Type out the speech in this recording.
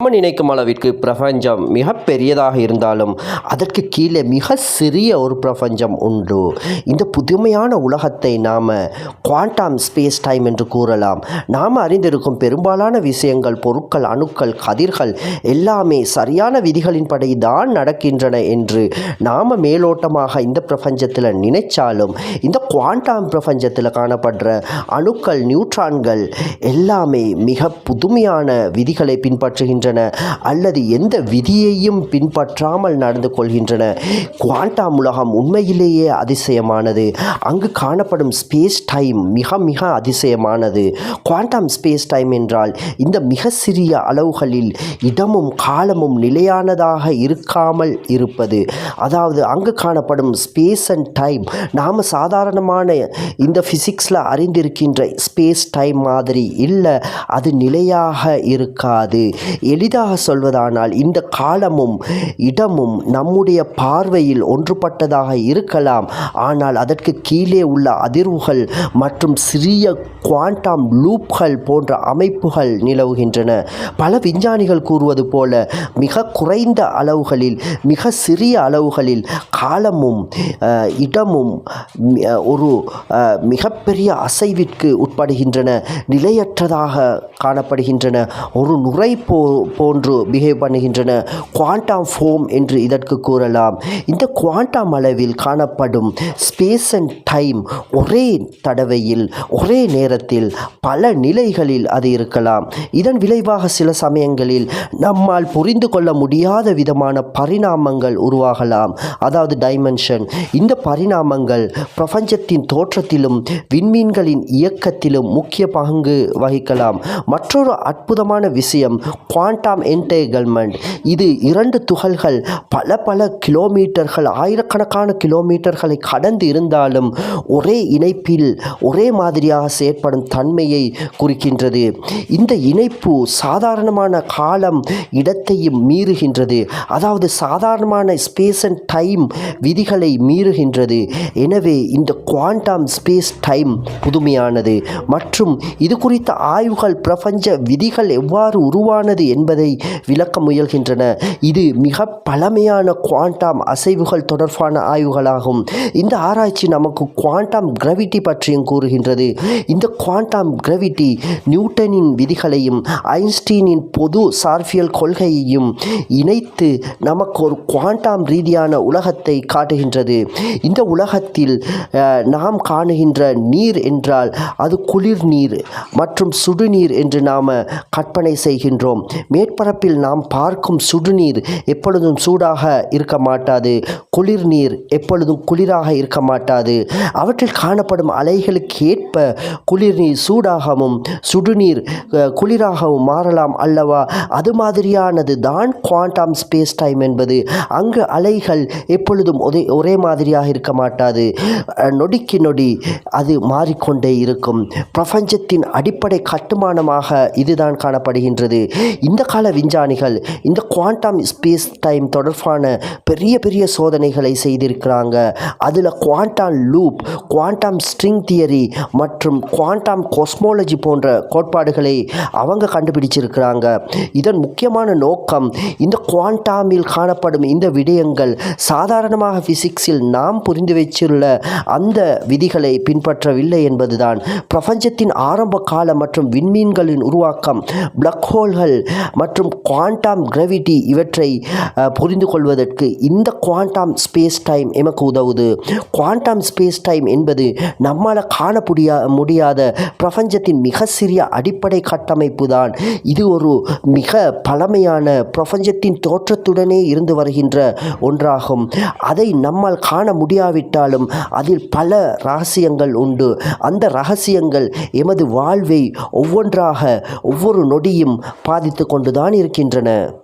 நம்ம நினைக்கும் அளவிற்கு பிரபஞ்சம் மிக பெரியதாக இருந்தாலும் அதற்கு கீழே மிக சிறிய ஒரு பிரபஞ்சம் உண்டு. இந்த புதுமையான உலகத்தை நாம் குவாண்டம் ஸ்பேஸ் டைம் என்று கூறலாம். நாம் அறிந்திருக்கும் பெரும்பாலான விஷயங்கள் பொருட்கள் அணுக்கள் கதிர்கள் எல்லாமே சரியான விதிகளின்படி தான் நடக்கின்றன என்று நாம் மேலோட்டமாக இந்த பிரபஞ்சத்தில் நினைச்சாலும் இந்த குவாண்டம் பிரபஞ்சத்தில் காணப்படுற அணுக்கள் நியூட்ரான்கள் எல்லாமே மிக புதுமையான விதிகளை பின்பற்றுகின்றன. அல்லது எந்த விதியையும் பின்பற்றாமல் நடந்து கொள்கின்றன குவாண்டம் உலகம் உண்மையிலேயே அதிசயமானது. அங்கு காணப்படும் ஸ்பேஸ் டைம் மிக மிக அதிசயமானது. குவாண்டம் ஸ்பேஸ் டைம் என்றால் இந்த மிக சிறிய அளவுகளில் இடமும் காலமும் நிலையானதாக இருக்காமல் இருப்பது. அதாவது அங்கு காணப்படும் ஸ்பேஸ் அண்ட் டைம் நாம் சாதாரணமான இந்த ஃபிசிக்ஸில் அறிந்திருக்கின்ற ஸ்பேஸ் டைம் மாதிரி இல்லை அது நிலையாக இருக்காது. எளிதாக சொல்வதானால் இந்த காலமும் இடமும் நம்முடைய பார்வையில் ஒன்றுபட்டதாக இருக்கலாம். ஆனால் அதற்கு கீழே உள்ள அதிர்வுகள் மற்றும் சிறிய குவாண்டம் லூப்கள் போன்ற அமைப்புகள் நிலவுகின்றன. பல விஞ்ஞானிகள் கூறுவது போல மிக குறைந்த அளவுகளில் மிக சிறிய அளவுகளில் காலமும் இடமும் ஒரு மிகப்பெரிய அசைவிற்கு உட்படுகின்றன நிலையற்றதாக காணப்படுகின்றன. ஒரு நுரை போ போன்று பிஹேவ் பண்ணுகின்றன. குவாண்டாம் ஃபோம் என்று இதற்கு கூறலாம். இந்த குவாண்டாம் அளவில் காணப்படும் ஸ்பேஸ் அண்ட் டைம் ஒரே தடவையில் ஒரே நேரத்தில் பல நிலைகளில் அது இருக்கலாம். இதன் விளைவாக சில சமயங்களில் நம்மால் புரிந்து கொள்ள முடியாத விதமான பரிணாமங்கள் உருவாகலாம். அதாவது டைமென்ஷன் இந்த பரிணாமங்கள் பிரபஞ்சத்தின் தோற்றத்திலும் விண்மீன்களின் இயக்கத்திலும் முக்கிய பங்கு வகிக்கலாம். மற்றொரு அற்புதமான விஷயம் குவாண்டம் என்டேகல்மெண்ட் இது இரண்டு துகள்கள் பல பல கிலோமீட்டர்கள் ஆயிரக்கணக்கான கிலோமீட்டர்களை கடந்து இருந்தாலும் ஒரே இணைப்பில் ஒரே மாதிரியாக செயற்படும் தன்மையை குறிக்கின்றது. இந்த இணைப்பு சாதாரணமான காலம் இடத்தையும் மீறுகின்றது. அதாவது சாதாரணமான ஸ்பேஸ் அண்ட் டைம் விதிகளை மீறுகின்றது. எனவே இந்த குவாண்டம் ஸ்பேஸ் டைம் புதுமையானது. மற்றும் இது குறித்த ஆய்வுகள் பிரபஞ்ச விதிகள் எவ்வாறு உருவானது என்பதை விளக்க முயல்கின்றன. இது மிக பழமையான குவாண்டம் அசைவுகள் தொடர்பான ஆய்வுகளாகும். இந்த ஆராய்ச்சி நமக்கு குவாண்டம் கிரவிட்டி பற்றியும் கூறுகின்றது. இந்த குவாண்டம் கிரவிட்டி நியூட்டனின் விதிகளையும் ஐன்ஸ்டீனின் பொது சார்பியல் கொள்கையையும் இணைத்து நமக்கு ஒரு குவாண்டம் ரீதியான உலகத்தை காட்டுகின்றது. இந்த உலகத்தில் நாம் காணுகின்ற நீர் என்றால் அது குளிர் நீர் மற்றும் சுடுநீர் என்று நாம் கற்பனை செய்கின்றோம். மேற்பரப்பில் நாம் பார்க்கும் சுடுநீர் எப்பொழுதும் சூடாக இருக்க மாட்டாது. குளிர் நீர் எப்பொழுதும் குளிராக இருக்க மாட்டாது. அவற்றில் காணப்படும் அலைகளுக்கு ஏற்ப குளிர்நீர் சூடாகவும் சுடுநீர் குளிராகவும் மாறலாம் அல்லவா? அது மாதிரியானது தான் குவாண்டம் ஸ்பேஸ் டைம் என்பது. அங்கு அலைகள் எப்பொழுதும் ஒரே ஒரே மாதிரியாக இருக்க மாட்டாது. நொடிக்கு நொடி அது மாறிக்கொண்டே இருக்கும். பிரபஞ்சத்தின் அடிப்படை கட்டுமானமாக இதுதான் காணப்படுகின்றது. இந்த கால விஞ்ஞானிகள் இந்த குவாண்டம் ஸ்பேஸ் டைம் தொடர்பான பெரிய பெரிய சோதனைகளை செய்திருக்கிறாங்க. அதில் quantum loop quantum string theory மற்றும் குவாண்டம் காஸ்மாலஜி போன்ற கோட்பாடுகளை அவங்க கண்டுபிடிச்சிருக்கிறாங்க. இதன் முக்கியமான நோக்கம் இந்த குவாண்டாமில் காணப்படும் இந்த விடயங்கள் சாதாரணமாக ஃபிசிக்ஸில் நாம் புரிந்து வச்சுள்ள அந்த விதிகளை பின்பற்றவில்லை என்பதுதான். பிரபஞ்சத்தின் ஆரம்ப கால மற்றும் விண்மீன்களின் உருவாக்கம் ப்ளக் ஹோல்கள் மற்றும் குவாண்டம் கிராவிட்டி இவற்றை புரிந்து கொள்வதற்கு இந்த குவாண்டம் ஸ்பேஸ் டைம் எமக்கு உதவுது. குவாண்டம் ஸ்பேஸ் டைம் என்பது நம்மால் காண முடியா முடியாத பிரபஞ்சத்தின் மிக சிறிய அடிப்படை கட்டமைப்பு தான் இது ஒரு மிக பழமையான பிரபஞ்சத்தின் தோற்றத்துடனே இருந்து வருகின்ற ஒன்றாகும். அதை நம்மால் காண முடியாவிட்டாலும் அதில் பல ரகசியங்கள் உண்டு. அந்த ரகசியங்கள் எமது வாழ்வை ஒவ்வொன்றாக ஒவ்வொரு நொடியும் பாதித்து கொண்டுதான் இருக்கின்றன.